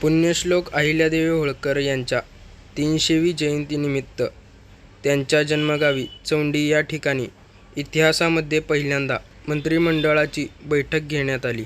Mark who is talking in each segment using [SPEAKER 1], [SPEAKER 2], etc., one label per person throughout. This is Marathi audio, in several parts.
[SPEAKER 1] पुण्यश्लोक अहिल्यादेवी होळकर यांच्या तीनशेवी जयंतीनिमित्त त्यांच्या जन्मगावी चौंडी या ठिकाणी इतिहासामध्ये पहिल्यांदा मंत्रिमंडळाची बैठक घेण्यात आली.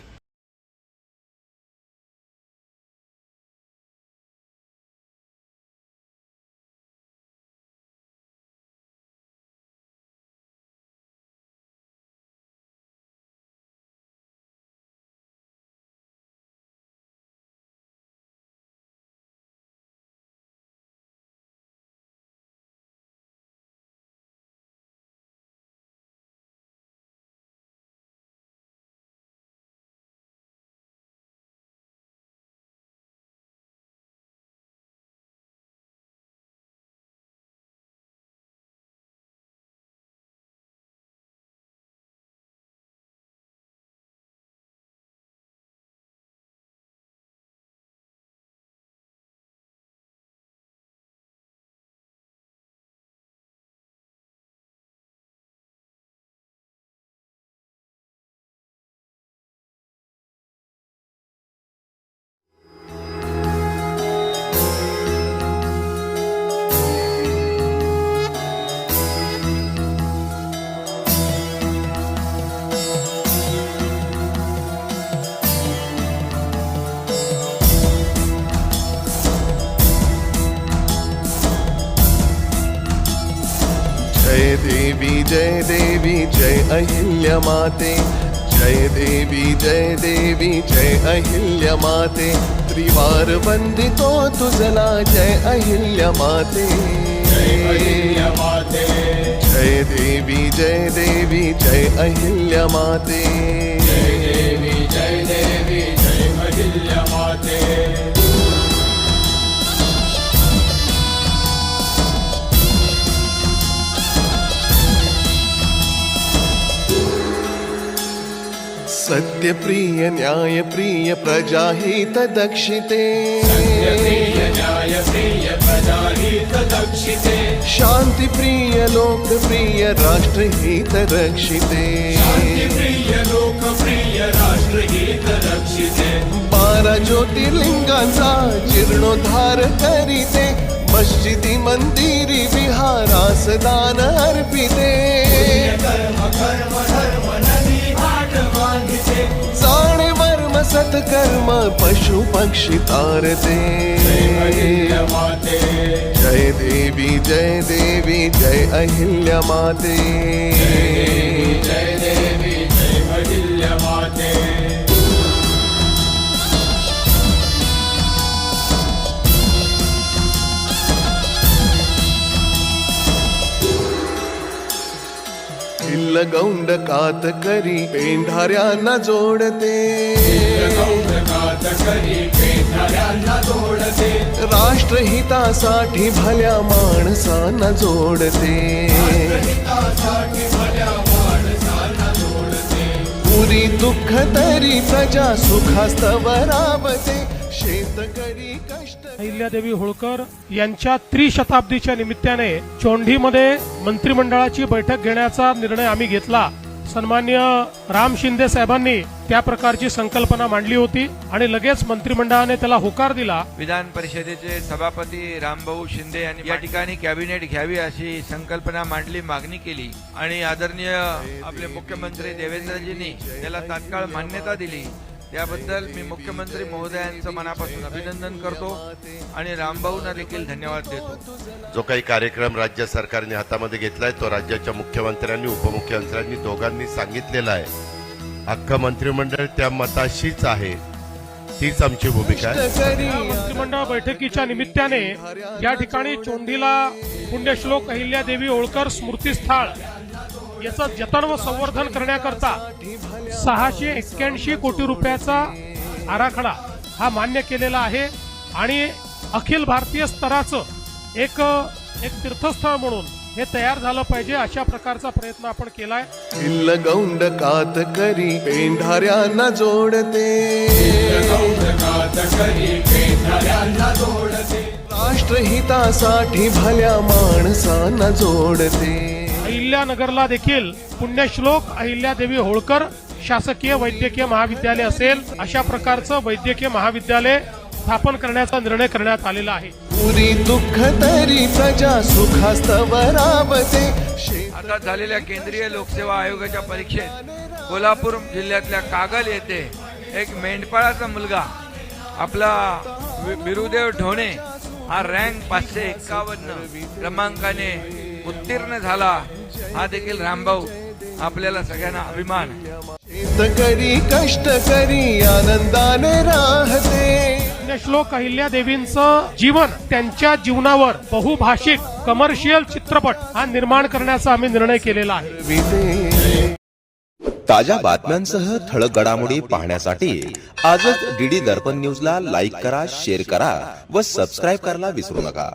[SPEAKER 2] देवी जय देवी जय अहिल्या माते। जय देवी जय देवी जय अहिल्या माते। त्रिवार वंदितो तुझला जय अहिल्या माते। जय देवी जय देवी जय अहिल्या माते। सत्यप्रिय न्यायप्रिय प्रजाहित दक्षिते। शान्तिप्रिय लोकप्रिय राष्ट्रहित रक्षिते। बारा जीर्णोद्धार करिते। मस्जिदी मन्दिरी विहारासदान अर्पिते। सत्कर्म पशु पक्षी तारते जय देवी जय देवी जय अहिल्या माते। किल्ल गौंड कात करी पेंढाऱ्यांना जोडते. राष्ट्रहितासाठी भल्या माणसांना जोडते. पुरी दुःख तरी प्रजा सुखास्तव राबते. शेतकरी
[SPEAKER 3] अहिल्यादेवी होळकर यांच्या त्रिशताब्दीच्या निमित्ताने चोंढीमध्ये मंत्रिमंडळाची बैठक घेण्याचा निर्णय आम्ही घेतला. सन्मान्य राम शिंदे साहेबांनी त्या प्रकारची संकल्पना मांडली होती आणि लगेच मंत्रिमंडळाने त्याला होकार दिला.
[SPEAKER 4] विधान परिषदेचे सभापती रामभाऊ शिंदे यांनी या ठिकाणी कॅबिनेट घ्यावी अशी संकल्पना मांडली मागणी केली. आणि आदरणीय आपले मुख्यमंत्री देवेंद्रजींनी त्याला तात्काळ मान्यता दिली. त्याबद्दल मी मुख्यमंत्री महोदयांचं मनापासून अभिनंदन करतो आणि रामभाऊंना देखील धन्यवाद देतो.
[SPEAKER 5] जो काही कार्यक्रम राज्य सरकारने हातामध्ये घेतलाय तो राज्याच्या मुख्यमंत्र्यांनी उपमुख्यमंत्र्यांनी दोघांनी सांगितलेला आहे. अख्खं मंत्रिमंडळ त्या मताशीच आहे. तीच आमची भूमिका आहे.
[SPEAKER 3] मंत्रिमंडळ बैठकीच्या निमित्ताने या ठिकाणी चोंडीला पुण्यश्लोक अहिल्यादेवी होळकर स्मृतीस्थळ याचं जतन व संवर्धन करण्याकरता सहाशे एक्क्याऐंशी कोटी रुपयाचा आराखडा हा मान्य केलेला आहे. आणि अखिल भारतीय स्तराचं एक एक तीर्थस्थळ म्हणून हे तयार झालं पाहिजे अशा प्रकारचा प्रयत्न आपण केलाय.
[SPEAKER 2] किल्ल गौंड कात करी पेंढाऱ्यांना जोडते. राष्ट्रहितासाठी भल्या माणसांना जोडते.
[SPEAKER 3] अहिल्यानगरला देखील पुण्यश्लोक अहिल्यादेवी होळकर शासकीय वैद्यकीय महाविद्यालय असेल अशा प्रकारचं वैद्यकीय महाविद्यालय स्थापन करण्याचा निर्णय करण्यात आलेला आहे.
[SPEAKER 2] पुरी दुःख तरी प्रजा सुखास्तव राबते शेत
[SPEAKER 4] आता झालेल्या केंद्रीय लोकसेवा आयोगाच्या परीक्षेत कोल्हापूर जिल्ह्यातल्या कागल येथे एक मेंढपाळाचा मुलगा आपला बिरुदेव ढोणे हा रँक पाचशे एक्कावन्न क्रमांकाने उत्तीर्ण झाला. हा देखील रामभाऊ आपल्याला सगळ्यांना अभिमान.
[SPEAKER 2] शेतकरी कष्ट करी आनंदाने राहते.
[SPEAKER 3] श्लोक अहिल्या देवींचं जीवन त्यांच्या जीवनावर बहुभाषिक कमर्शियल चित्रपट हा निर्माण करण्याचा आम्ही निर्णय केलेला आहे.
[SPEAKER 6] ताज्या बातम्यांसह ठळक घडामोडी पाहण्यासाठी आजच डीडी दर्पण न्यूजला लाईक करा शेअर करा व सबस्क्राईब करायला विसरू नका.